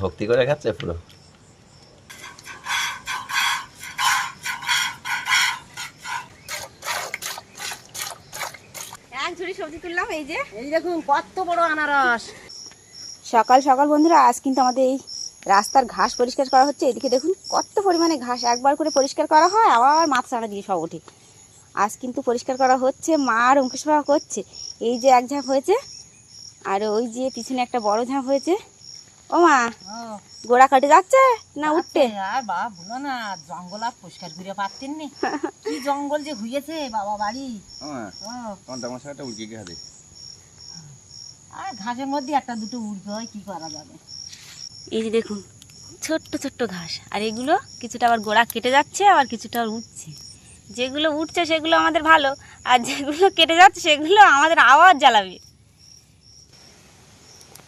ভক্তি করে খাচ্ছে পুরো। সবজি তুললাম এই যে। এই দেখুন কত বড় আনারস। সকাল সকাল বন্ধুরা আজ কিন্তু আমাদের এই রাস্তার ঘাস পরিষ্কার করা হচ্ছে। এদিকে দেখুন কত পরিমাণে ঘাস একবার করে পরিষ্কার করা হয় আবার মাথা চাড়া দিয়ে সব ওঠে। আজ কিন্তু পরিষ্কার করা হচ্ছে মা আর অঙ্কুশ বাবা করছে। এই যে এক ঝাঁপ হয়েছে আর ওই যে পিছনে একটা বড় ঝাঁপ হয়েছে। ও মা গোড়া কাটে যাচ্ছে না উঠতে? আর বাবা বলো না জঙ্গল আর পরিষ্কার করে পারতেন নি। কি জঙ্গল যে হইয়েছে বাবা বাড়ি? সাথে উল্কি আর ঘাসের মধ্যে একটা দুটো উড়বে হয় কি করা যাবে? এই যে দেখুন ছোট্ট ছোট্ট ঘাস। আর এগুলো কিছুটা আবার গোড়া কেটে যাচ্ছে আবার কিছুটা আবার উঠছে। যেগুলো উঠছে সেগুলো আমাদের ভালো। আর যেগুলো কেটে যাচ্ছে সেগুলো আমাদের আওয়াজ জ্বালাবে।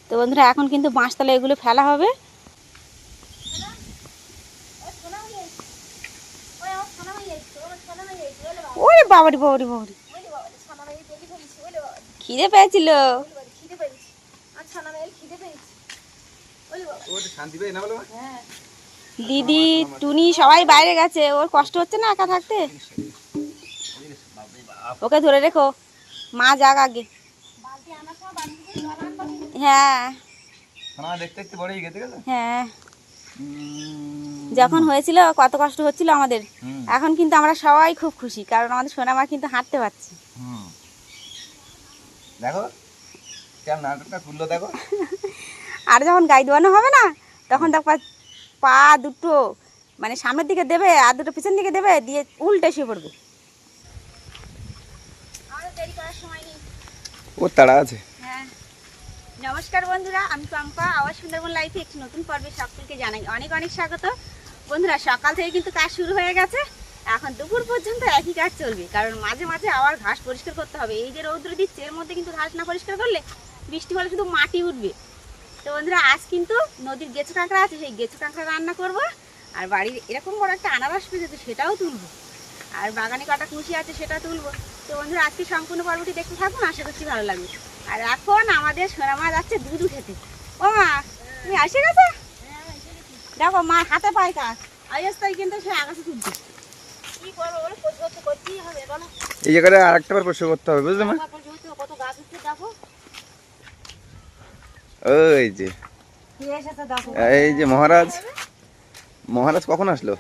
তো বন্ধুরা, এখন কিন্তু বাঁশতলা এগুলো ফেলা হবে। ওরে বাবারি বাবারি বাবারি। খিদে পেয়েছিল। দিদি, টুনি সবাই বাইরে গেছে, ওর কষ্ট হচ্ছে না একা থাকতে? ওকে ধরে রেখো, মা যাক আগে। হ্যাঁ। দেখতে দেখতে বড় হয়ে গেছে হ্যাঁ। যখন হয়েছিল কত কষ্ট হচ্ছিল আমাদের। এখন কিন্তু আমরা সবাই খুব খুশি কারণ আমাদের সোনামা কিন্তু হাঁটতে পারছে। হুম। দেখো কেমন নাটকটা খুললো দেখো। আর যখন গাই দোয়ানো হবে না তখন দেখবা পা দুটো মানে সামনের দিকে দেবে আর দুটো পিছন দিকে দেবে দিয়ে উল্টে শুয়ে পড়বে। আমাদের দেরি করার সময় নেই। ও তাড়া আছে। নমস্কার বন্ধুরা, আমি পম্পা আবার সুন্দরবন লাইফে একটি নতুন পর্বে সকলকে জানাই অনেক অনেক স্বাগত। বন্ধুরা, সকাল থেকে কিন্তু কাজ শুরু হয়ে গেছে। এখন দুপুর পর্যন্ত একই কাজ চলবে, কারণ মাঝে মাঝে আবার ঘাস পরিষ্কার করতে হবে। এই যে রৌদ্র দিচ্ছে, এর মধ্যে কিন্তু ঘাস না পরিষ্কার করলে বৃষ্টি হলে শুধু মাটি উঠবে। তো বন্ধুরা, আজ কিন্তু নদীর গেঁচো কাঁকড়া আছে, সেই গেঁচো কাঁকড়া রান্না করব। আর বাড়ির এরকম বড় একটা আনারস পেয়েছে সেটাও তুলবো। আর বাগানে কটা কুশি আছে, সেটা তুলবো। তো বন্ধুরা, আজকে সম্পূর্ণ পর্বটি দেখতে থাকুন, আশা করছি ভালো লাগবে। আর এখন আমাদের সোনা মা যাচ্ছে দুধ উঠেতে। ও মা তুমি আসে গেছো? দেখো মা হাতে পায় কাজ আইস তাই কিন্তু সে আকাশে তুলছে। এই জায়গাটা আর একটা বার পরিষ্কার করতে হবে বুঝলে মা? ওই যে। এই যে মহারাজ। মহারাজ কখন আসলো?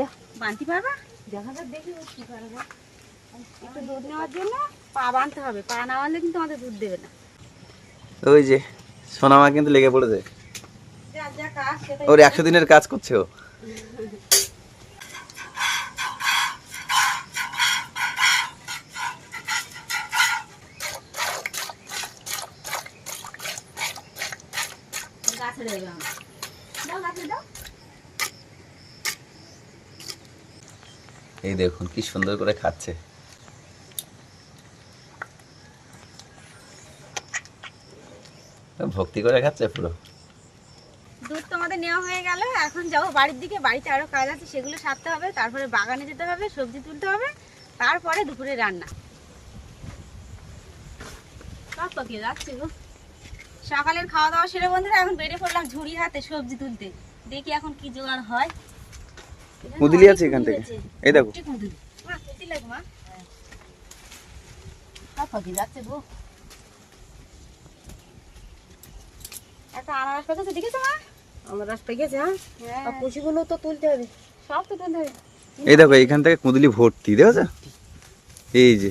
দেখ কি একটু দুধ নেওয়ার জন্য পা বানতে হবে। পা না কিন্তু আমাদের দুধ দেবে না। ওই যে সোনামা কিন্তু লেগে পড়েছে। ওর একশো দিনের কাজ করছে ও। এই দেখুন কি সুন্দর করে খাচ্ছে। ভক্তি করে খাচ্ছে পুরো দুধ তো আমাদের নেওয়া হয়ে গেল এখন যাব বাড়ির দিকে বাড়িতে আরও কাজ আছে সেগুলো সারতে হবে তারপরে বাগানে যেতে হবে সবজি তুলতে হবে তারপরে দুপুরে রান্না যাচ্ছে গো সকালের খাওয়া দাওয়া সেরে বন্ধুরা এখন বেরিয়ে পড়লাম ঝুড়ি হাতে সবজি তুলতে দেখি এখন কি জোগাড় হয় আছে এখান থেকে। এই দেখো। কুঁদলি? মা, কুঁদলি মা। যাচ্ছে গো একটা আনারস পেকেছে দেখেছ মা? আনারস পেকেছে হ্যাঁ? হ্যাঁ। আর কুশিগুলো তো তুলতে হবে। সব তো তুলতে হবে। এই দেখো এইখান থেকে কুঁদলি ভর্তি দেখেছ? এই যে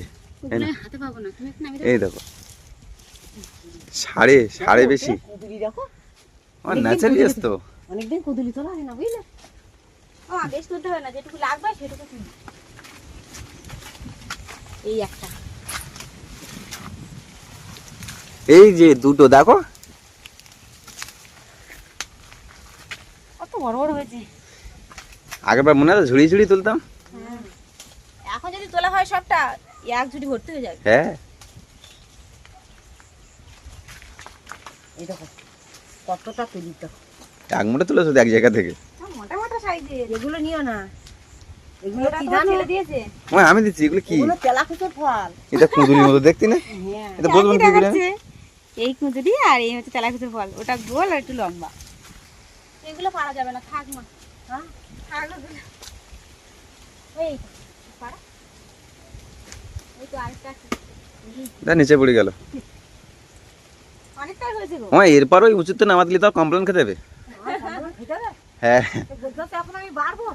এই না। কুকুরের হাতে পাবো না তুমি একটু নামিয়ে এই দেখো। সাড়ে সাড়ে বেশি। কুদুলি দেখো। আমার ন্যাচারালি তো। অনেকদিন কুদুলি তোলা হয় না বুঝলে? ও বেশ তুলতে হবে না যেটুকু লাগবে সেটুকু তুলি। এই একটা। এই যে দুটো দেখো কত বড় বড় হয়েছে আগেরবার মনে আছে ঝুড়ি ঝুড়ি তুলতাম? এখন যদি তোলা হয় সবটা এক ঝুড়ি ভর্তি হয়ে যাবে। হ্যাঁ। এই দেখো কতটা তুলি তো। এক মুঠে তুলেছো তো এক জায়গা থেকে। হ্যাঁ, মোটা মোটা সাইজের এগুলো নিও না। এগুলো কি জানো? ছেলে দিয়েছে। ওই আমি দিচ্ছি এগুলো কি? এগুলো তেলাকুচোর ফল। এটা মতো দেখতি না? হ্যাঁ। এটা বলবেন কি করে। এই আর এই হচ্ছে তেলা কুচুর ফল। ওটা গোল আর একটু লম্বা। এগুলো পারা যাবে না থাক মা। নিচে পড়ে গেল। এরপর ওই উচিত দিলে তো কমপ্লেন খেতে হবে। হ্যাঁ। এখন আমি বাড়বো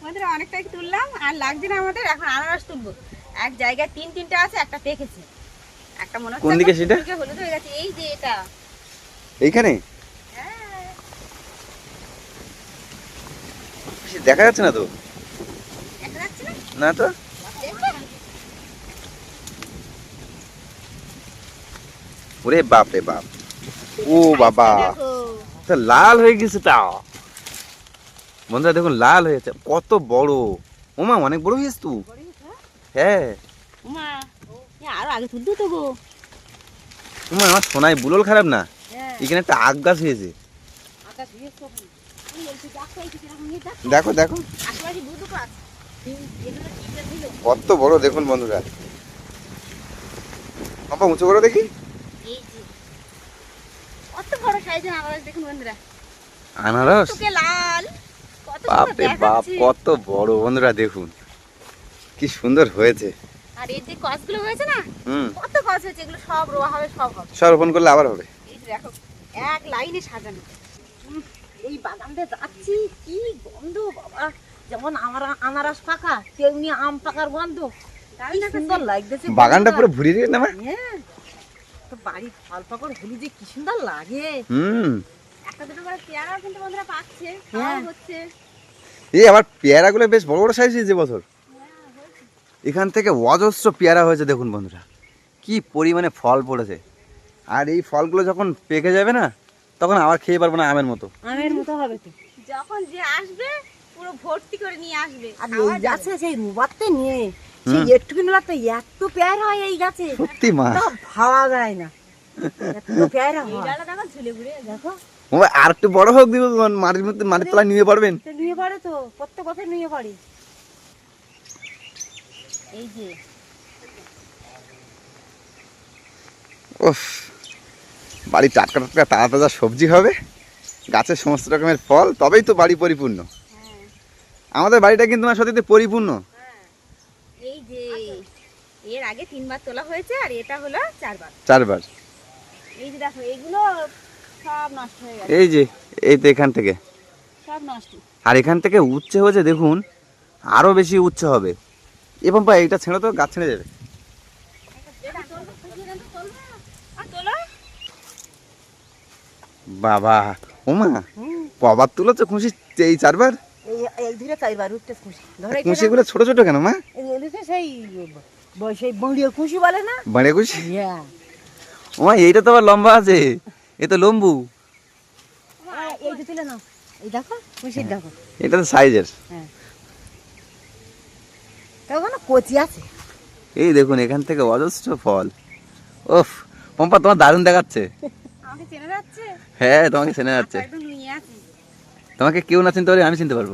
আমাদের অনেকটাই তুললাম আর লাগছে না আমাদের এখন আনারস তুলবো। এক জায়গায় তিন তিনটা আছে একটা পেকেছে। একটা মনে হচ্ছে কোন দিকে সেটা? হলুদ হয়ে গেছে এই যে এটা। এইখানে হ্যাঁ বেশি দেখা যাচ্ছে না তো? না? তো? ওরে বাপ রে বাপ। ও বাবা। তা লাল হয়ে গেছে তা। বন্ধুরা দেখুন লাল হয়েছে কত বড়। ওমা অনেক বড় হয়েছে তুই। হ্যাঁ? উমা আরও আগে তুলতো তো গো। ওমা আমার সোনায় বুলল খারাপ না? হ্যাঁ। এখানে একটা আগ গাছ হয়েছে। আকাশ দেখো দেখো। দেখো দেখো। কত বড় দেখুন বন্ধুরা। বাবা উঁচু করে দেখি। কত বড় সাইজের আনারস? দেখুন বন্ধুরা আনারস লাল কত বাপ রে বাপ কত বড় বন্ধুরা দেখুন। কি সুন্দর হয়েছে। আর এই যে হয়েছে না হুম। কত কস হয়েছে এগুলো সব রোয়া হবে সব হবে। সব রোপণ করলে আবার হবে। এই দেখো এক লাইনে সাজানো। এই বাগানতে যাচ্ছি কি গন্ধ বাবা। যেমন আমার আনারস পাকা তেমনি আম পাকার গন্ধ। সুন্দর লাগতেছে বাগানটা পুরো। ভুরিয়ে দিয়ে না হ্যাঁ। তো বাড়ি ফল পাকড় হলি যে কি সুন্দর লাগে। হুম। একটা দুটো করে পেয়ারাও কিন্তু বন্ধুরা পাচ্ছে হ্যাঁ। হচ্ছে। এই আবার পেয়ারাগুলো বেশ বড় বড় সাইজ হয়েছে বছর। এখান থেকে অজস্র পেয়ারা হয়েছে দেখুন বন্ধুরা। কি পরিমাণে ফল পড়েছে। আর এই ফলগুলো যখন পেকে যাবে না তখন আবার খেয়ে পারব না আমের মতো। আমের মতো হবে তো। যখন যে আসবে পুরো ভর্তি করে নিয়ে আসবে। আর এই গাছে সেই রুবারতে নিয়ে সেই হুম। একটু এত পেয়ারা হয় এই গাছে। সত্যি মা। তা ভাবা যায় না। এত পেয়ারা হয়। দেখো ঝুলে ঘুরে দেখো। আর একটু বড় হোক দিব মাটির মধ্যে মাটির তলায় নিয়ে পারবেন নিয়ে পারে তো প্রত্যেক কথা নিয়ে পারি এই যে। ওফ বাড়ি টাটকা টাটকা তাজা তাজা সবজি হবে গাছের সমস্ত রকমের ফল তবেই তো বাড়ি পরিপূর্ণ। হ্যাঁ। আমাদের বাড়িটা কিন্তু আমার সত্যি পরিপূর্ণ। এই যে এর আগে তিনবার তোলা হয়েছে আর এটা হলো চারবার। চারবার। এই যে দেখো এগুলো সব নষ্ট হয়ে গেছে। এই যে এই তো এখান থেকে। সব নষ্ট। আর এখান থেকে উচ্ছে হয়েছে দেখুন আরও বেশি উচ্ছে হবে। এবং পা এইটা ছেড়ে তো গাছ ছেড়ে যাবে এটা তোলবো, খুঁজিয়ে দেন তো, তোলবো? আর তোলো। বাবা। ওমা কবার তুলেছো খুশি? এই চারবার? খুশিগুলো ছোট ছোট কেন মা? সেই খুশি বলে না? বাড়ে খুশি? হ্যাঁ ওমা এইটা তো আবার লম্বা আছে। এ তো লম্বু। আহ, এই যে তুলে নাও। এই দেখো খুশির দেখো। এটা তো সাইজের। হ্যাঁ। এই দেখুন এখান থেকে অজস্র ফল। ওফ পম্পা তোমার দারুণ দেখাচ্ছে। আমাকে চেনে যাচ্ছে? হ্যাঁ তোমাকে চেনে যাচ্ছে। একদম নিয়ে আছি। তোমাকে কেউ না চিনতে পারে আমি চিনতে পারব।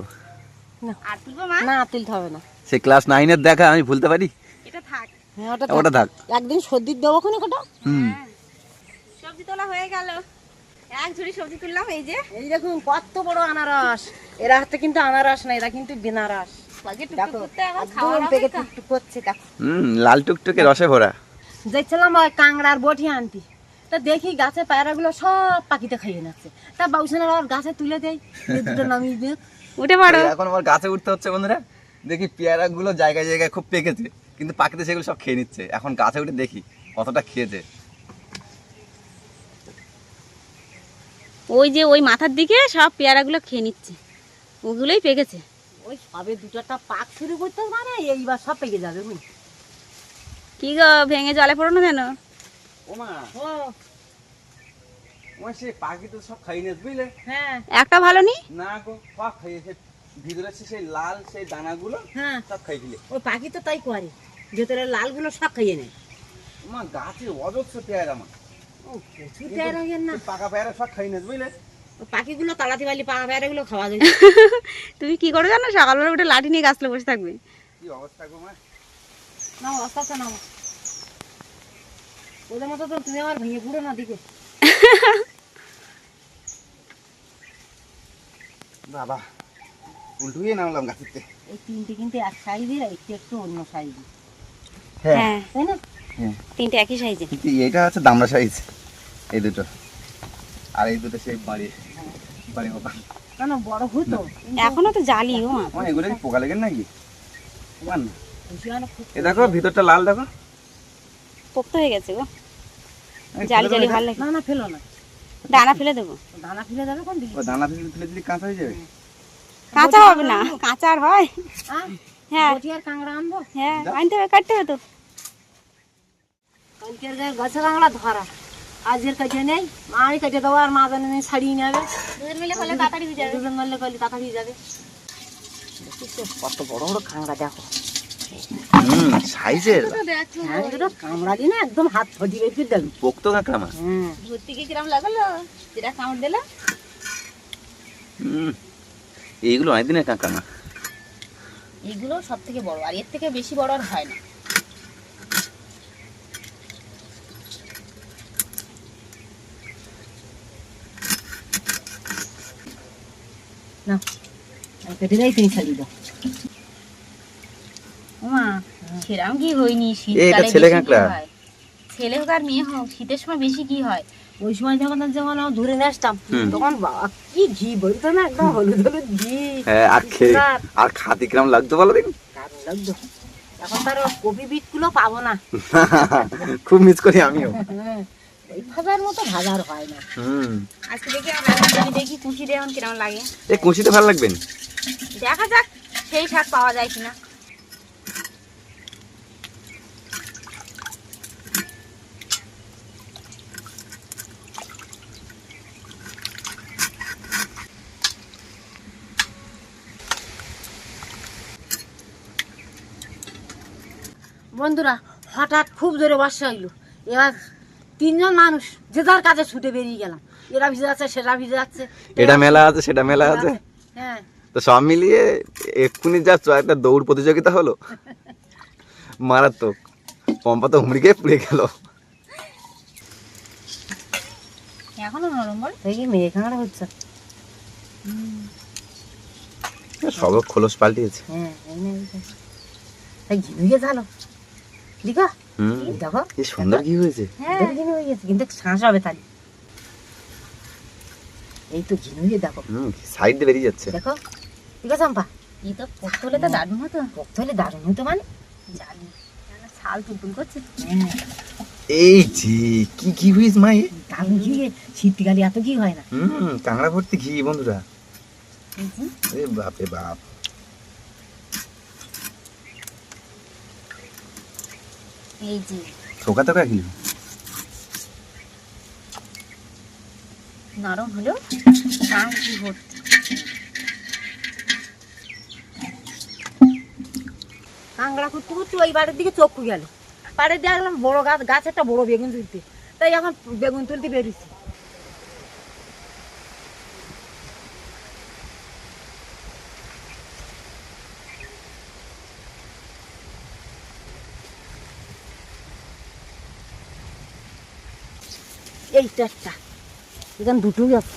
আর তুলবো মা না তুলতে হবে না। সে ক্লাস নাইনের দেখা আমি ভুলতে পারি? এটা থাক। হ্যাঁ ওটা ওটা থাক। একদিন সর্দির দেবো খনে কটা। হুম। হ্যাঁ। সবজি তোলা হয়ে গেল। এক ঝুড়ি সবজি তুললাম এই যে। এই দেখুন কত বড় আনারস। এরা হাতে কিন্তু আনারস না এরা কিন্তু বেনারস। লাল টুকটুকে রসে ভরা। যাচ্ছিলাম কাংড়ার বটি আনতি। তা দেখি গাছে পায়রাগুলো সব পাখিতে খাইয়ে নিচ্ছে। তা বাবুসানের আবার গাছে তুলে দেয় দুটো নামিয়ে দেয় উঠে পড়ো। এখন আমার গাছে উঠতে হচ্ছে বন্ধুরা। দেখি পেয়ারা গুলো জায়গায় জায়গায় খুব পেকেছে কিন্তু পাখিতে সেগুলো সব খেয়ে নিচ্ছে। এখন গাছে উঠে দেখি কতটা খেয়েছে। ওই যে ওই মাথার দিকে সব পেয়ারাগুলো খেয়ে নিচ্ছে। ওগুলোই পেকেছে। ওই সবে দুটো একটা পাক শুরু করতে মানে এইবার সব পেকে যাবে বুঝলি। কি গো ভেঙে জলে পড়ো না যেন ওমা। ও। ওমা সেই পাখি তো সব খাইয়ে নিয়েছে বুঝলে? হ্যাঁ। একটা ভালো নি? না গো সব খাইয়েছে। ভিতরে সেই লাল সেই দানাগুলো হ্যাঁ। সব খাই দিলে ওই পাখি তো তাই করে। ভেতরে লালগুলো সব খাইয়ে নেয়। মা গাছে অজস্র পেয়ারা মা। ও প্রচুর পেয়ারা না। পাকা পেয়ারা সব খাই নিয়েছে বুঝলে? পাখিগুলো তাড়াতে পারলে পাকা পেয়ারাগুলো খাওয়া যায়। তুমি কি করো জানো? সকালবেলা উঠে লাঠি নিয়ে গাছলে বসে থাকবে। কি অবস্থা গো মা? না আস্তে নামো ওদের মতো তো তুমি আমার ভেঙে পুরো না দিকে বাবা উল্টুয়ে নামলাম গাছেতে। এই তিনটে কিন্তু এক সাইজের একটু একটু অন্য সাইজের হ্যাঁ। তাই না? হ্যাঁ। তিনটে একই সাইজে। কিন্তু এইটা হচ্ছে দামড়া সাইজ এই দুটো। আর এই দুটো সেই বাড়ি না না বড় হতো এখনও তো জালি ও মা। এগুলো কি পোকা লেগে নাকি? হয় এ দেখো ভিতরটা লাল দেখো। পোক্ত হয়ে গেছে গো জালি জালি। ভালো লাগে। না না ফেলো না। দানা ফেলে দেবো। দানা ফেলে দেবে কোন দিকে? ও দানা ফেলে ফেলে দিলে কাঁচা হয়ে যাবে? কাঁচা হবে না কাঁচা আর হয়। হ্যাঁ? হ্যাঁ। বটি আর কাঁকড়া আনব? হ্যাঁ আনতে হবে কাটতে হবে তো। কালকের গায়ে গাছে কাঁকড়া ধরা। আজকের কাছে নেই মাই কেটে দেবো আর মা জানে নেই ছাড়িয়ে নেবে দুজন মিলে করলে তাড়াতাড়ি হয়ে যাবে। দুজন মারলে করলে তাড়াতাড়ি যাবে। কত বড় বড় কাঁকড়া দেখো। হুম সাইজের। দুটো কামড়া দিই একদম হাত ফটি বেশি দেবে পোক্ত কাঁকড়া মা হ্যাঁ। ভর্তি কিরম লাগল? যেটা কামড় দিল। হুম এইগুলো অনেকদিনের কাঁকড়া মা এগুলো সব থেকে বড় আর এর থেকে বেশি বড় আর হয় না। না কেটে দেয় তুমি ছাড়িয়ে দাও মা সেরকম কি হয়নি? শীতকালে ছেলে কাঁকড়া। ছেলে হোক আর মেয়ে হোক শীতের সময় বেশি কি হয়? ওই সময় যখন যখন ধরে নিয়ে আসতাম তখন বাবা কি ঘি বলতো না একদম হলুদ হলুদ ঘি আর খেয়ে আর খাতি কিরম লাগতো বলো দেখুন লাগতো। এখন তার কপি বিটগুলো পাবো না। খুব মিস করি আমিও। হ্যাঁ, ভাজার মতো ভাজার হয় না। হুম। আজকে দেখি আমি দেখি দিয়ে এখন কিরম লাগে। এই ভালো লাগবে দেখা যাক সেই শাক পাওয়া যায় কিনা। বন্ধুরা হঠাৎ খুব জোরে বর্ষা হইল। এবার তিনজন মানুষ যে যার কাজে ছুটে বেরিয়ে গেলাম। এরা ভিজে যাচ্ছে সেটা ভিজে যাচ্ছে। এটা মেলা আছে সেটা মেলা আছে। হ্যাঁ। তো সব মিলিয়ে এক্ষুনি যা একটা দৌড় প্রতিযোগিতা হলো মারাত্মক। পম্পা তো হুমড়ি গিয়ে পুড়ে গেল। এখনও নরম বল? দেখি মেয়ে কাঁকড়া হচ্ছে। সব খোলস পাল্টিয়েছে। হ্যাঁ জানো দেখো হুম দেখো কি সুন্দর কি হয়েছে হ্যাঁ হয়ে গেছে কিন্তু শ্বাস হবে তাহলে এই তো ঝিনুকে দেখো হুম সাইড দিয়ে বেরিয়ে যাচ্ছে দেখো ঠিক আছে চম্পা এই তো পোক্ত হলে তো দারুণ হতো পক্ত হলে দারুণ হতো মানে জানি ছাল টুলটুল করছে এই যে কি কি হয়েছে মা এ? দারুণ ঘি শীতকালে এত কি হয় না হুম কাঁকড়া ভর্তি ঘি বন্ধুরা এ বাপরে বাপ এই যে। থোকা থোকা ঘি নরম হলো শাক কি ভর্তি কাঁকড়া করতে করতে ওই বাড়ির দিকে চক্ষু গেল। পাড়ে দেখলাম বড় গাছ গাছ একটা বড় বেগুন তুলতে। তাই এখন বেগুন তুলতে বেরিয়েছি এইটা একটা। এখানে দুটো আছে।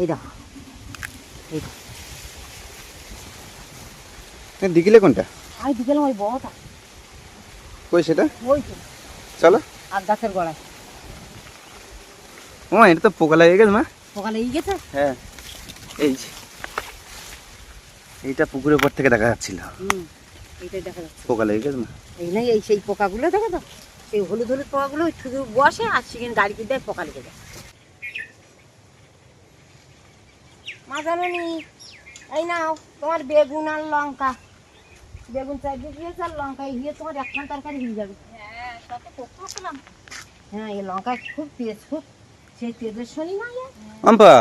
এই দেখো। এই দেখো। কোনটা? আমি দিকেলাম ওই বড়টা। কই সেটা? ওই চলো। আর গাছের গোড়ায়। ও এটা তো পোকা লেগে গেছে মা। সকালে এই গেছে? হ্যাঁ। এই যে। এইটা পুকুরের উপর থেকে দেখা যাচ্ছিল। হুম। এইটাই দেখা যাচ্ছে। পোকা লেগে গেছে মা। এই নাই এই সেই পোকাগুলো দেখো তো এই হলুদ হলুদ পোকাগুলো শুধু বসে আর সেখানে গাড়িতে দেয় পোকা লেগে যায় মা এই নাও তোমার বেগুন আর লঙ্কা। বেগুন দিয়েছে আর লঙ্কা দিয়ে তোমার একখান তরকারি হয়ে যাবে। হ্যাঁ হ্যাঁ এই লঙ্কা খুব তেজ খুব সেই তেজের শনি না? আম্পা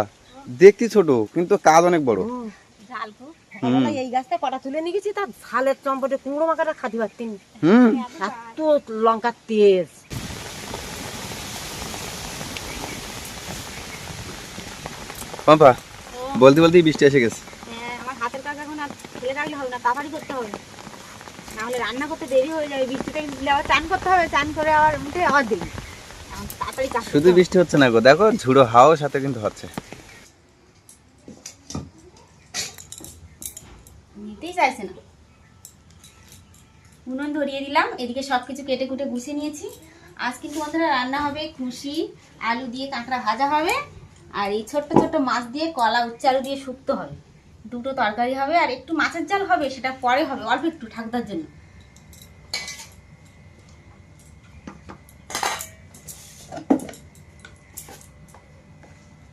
দেখতে ছোট কিন্তু কাজ অনেক বড়। ঝাল খুব এই গাছটা কটা তুলে নিয়ে গেছি তার ঝালের চম্পটে কুমড়ো মাখাটা খাতে পারতেন এত লঙ্কার তেজ। পাম্পা বলতে বলতেই বৃষ্টি এসে গেছে। হ্যাঁ আমার হাতের কাজ এখন আর ফেলে রাখলে হবে না তাড়াতাড়ি করতে হবে। নাহলে রান্না করতে দেরি হয়ে যাবে বৃষ্টিটা দিলে আবার চান করতে হবে চান করে আবার উঠে আবার শুধু বৃষ্টি হচ্ছে না গো দেখো ঝুড়ো হাওয়ার সাথে কিন্তু হচ্ছে। এদিকে সব কিছু কেটে কুটে গুছিয়ে নিয়েছি। আজ কিন্তু বন্ধুরা রান্না হবে খুশি, আলু দিয়ে কাঁকড়া ভাজা হবে, আর এই ছোট্ট ছোট্ট মাছ দিয়ে কলা উচ্চ আলু দিয়ে শুক্ত হবে। দুটো তরকারি হবে আর একটু মাছের জাল হবে, সেটা পরে হবে, অল্প একটু ঠাকুরদার জন্য।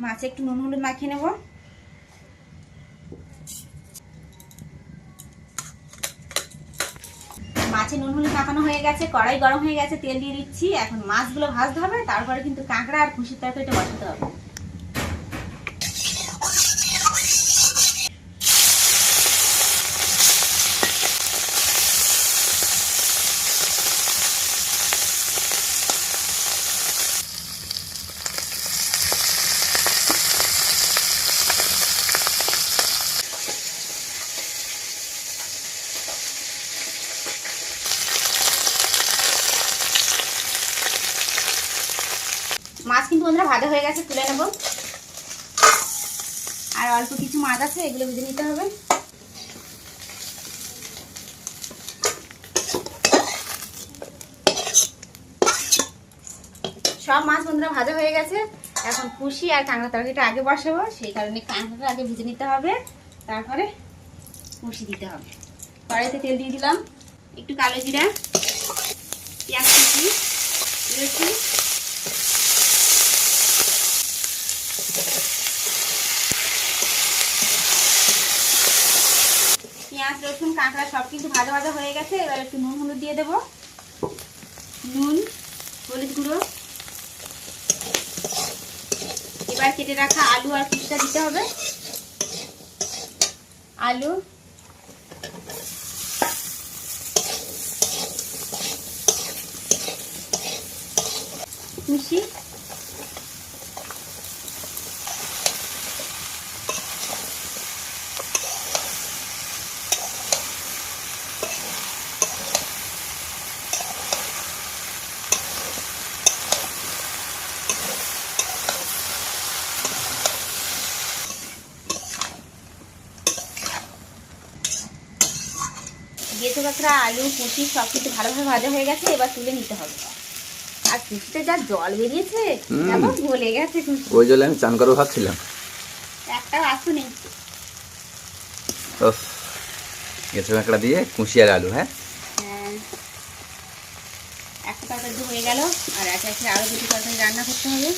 মাছে একটু নুন, হলুদ মাখিয়ে নেব। মাছে নুন হলুদ মাখানো হয়ে গেছে, কড়াই গরম হয়ে গেছে, তেল দিয়ে দিচ্ছি। এখন মাছগুলো ভাজতে হবে, তারপরে কিন্তু কাঁকড়া আর খুশির তরকারিটা বসাতে হবে মাছ কিন্তু বন্ধুরা ভাজা হয়ে গেছে, তুলে নেব। আর অল্প কিছু মাছ আছে, এগুলো ভেজে নিতে হবে। সব মাছ বন্ধুরা ভাজা হয়ে গেছে। এখন খুশি আর কাঁকড়া তরকারিটা আগে বসাবো, সেই কারণে কাঁকড়াটা আগে ভেজে নিতে হবে। তারপরে খুশি দিতে হবে। কড়াইতে তেল দিয়ে দিলাম। একটু কালো জিরা, পেঁয়াজ কুচি, রসুন পেঁয়াজ রসুন কাঁকড়া সব কিন্তু ভাজা ভাজা হয়ে গেছে, এবার একটু নুন হলুদ দিয়ে দেবো। নুন, হলুদ গুঁড়ো। এবার কেটে রাখা আলু আর কুচটা দিতে হবে। আলু। মিশি গেঁচো কাঁকড়া আলু কুচি সব কিছু ভালোভাবে ভাজা হয়ে গেছে এবার তুলে নিতে হবে। আর কুচিতে যা জল বেরিয়েছে। গলে গেছে ওই জন্য আমি চান করব ভাবছিলাম। একটাও আসু নেই। ওফ গেছো কাঁকড়া দিয়ে আলু হ্যাঁ? হ্যাঁ। একটা তরকারি হয়ে গেল আর একে একে আরও দুটো তরকারি রান্না করতে হবে।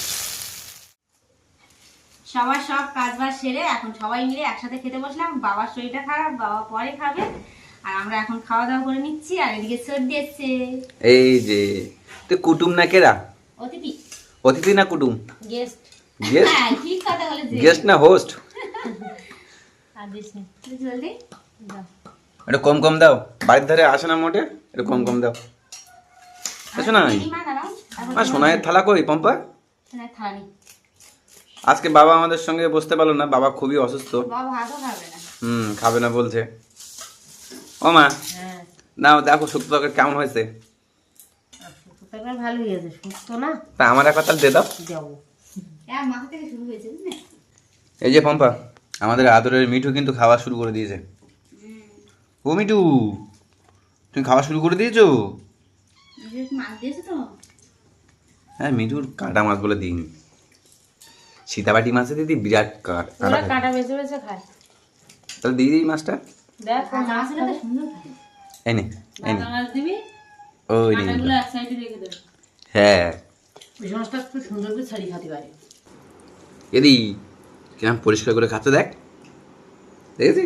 সবার সব কাজ বাজ সেরে এখন সবাই মিলে একসাথে খেতে বসলাম। বাবার শরীরটা খারাপ বাবা পরে খাবে। আর আমরা এখন খাওয়া দাওয়া করে নিচ্ছি আর এদিকে সর্দি এসছে এই যে তুই কুটুম না কেরা? অতিথি। অতিথি না কুটুম? গেস্ট। গেস্ট? হ্যাঁ ঠিক কথা বলেছে গেস্ট না হোস্ট? জলদি দাও। একটু কম কম দাও। বাড়ির ধারে আসে না মোটে? একটু কম কম দাও। আসো না আর সোনায়ের থালা কই পম্পা। আজকে বাবা আমাদের সঙ্গে বসতে পারল না। বাবা খুবই অসুস্থ। হুম খাবে না বলছে। ও মা হ্যাঁ। নাও দেখো শুক্তো তরকারি কেমন হয়েছে। শুক্তো তরকারি ভালো হয়েছে সুস্থ না? তা আমার এক তাল দিয়ে দাও। দেবো। মাথা থেকে শুরু হয়েছে এই যে পম্পা আমাদের আদরের মিঠু কিন্তু খাওয়া শুরু করে দিয়েছে। ও মিঠু তুমি খাওয়া শুরু করে দিয়েছ? হ্যাঁ মিঠুর কাঁটা মাছ বলে দিইনি। সীতাবাটি মাছে দিদি বিরাট কাট। কাঁটা বেছে বেছে খায়। তাহলে দিদি মাছটা। দেখ কোন মাছ মাছ হলে তো সুন্দর খাবে এই নে এই নে মাছ দিবি ওই নে কাঁটাগুলো এক সাইডে রেখে দেবে। হ্যাঁ। ওই মাছটা একটু সুন্দর করে ছাড়িয়ে খাতে পারে। এদি কিরম পরিষ্কার করে খাচ্ছে দেখ। দেখেছি?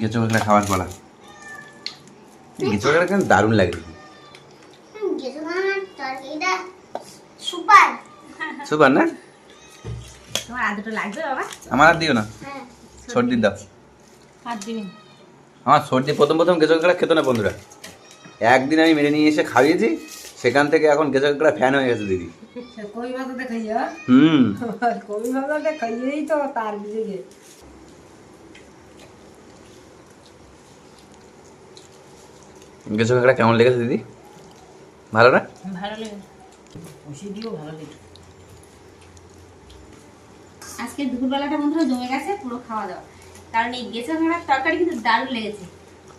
গেঁচো কাঁকড়া খাওয়ার বলা কেন দারুণ লাগে সুপার। সুপার না? আমার আর দিও না। সর্দি দাও। আমার সর্দি প্রথম প্রথম গেজক গলা খেত না বন্ধুরা। একদিন আমি মেরে নিয়ে এসে খাইয়েছি সেখান থেকে এখন গেজক গলা ফ্যান হয়ে গেছে দিদি। কই কেমন লেগেছে দিদি? ভালো না? ভালো লেগেছে। ভালো লেগেছে। আজকে দুপুরবেলাটা বন্ধুরা জমে গেছে, পুরো খাওয়া দাওয়া। কারণ এই গেছে ঘোড়ার তরকারি কিন্তু দারুণ লেগেছে।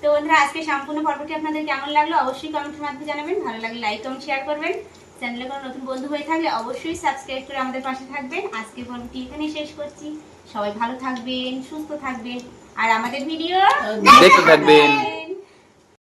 তো বন্ধুরা, আজকে সম্পূর্ণ পর্বটি আপনাদের কেমন লাগল অবশ্যই কমেন্টের মাধ্যমে জানাবেন। ভালো লাগলে লাইক এবং শেয়ার করবেন। চ্যানেলে কোনো নতুন বন্ধু হয়ে থাকলে অবশ্যই সাবস্ক্রাইব করে আমাদের পাশে থাকবেন। আজকে পর্বটি এখানেই শেষ করছি। সবাই ভালো থাকবেন, সুস্থ থাকবেন। আর আমাদের ভিডিও দেখতে থাকবেন।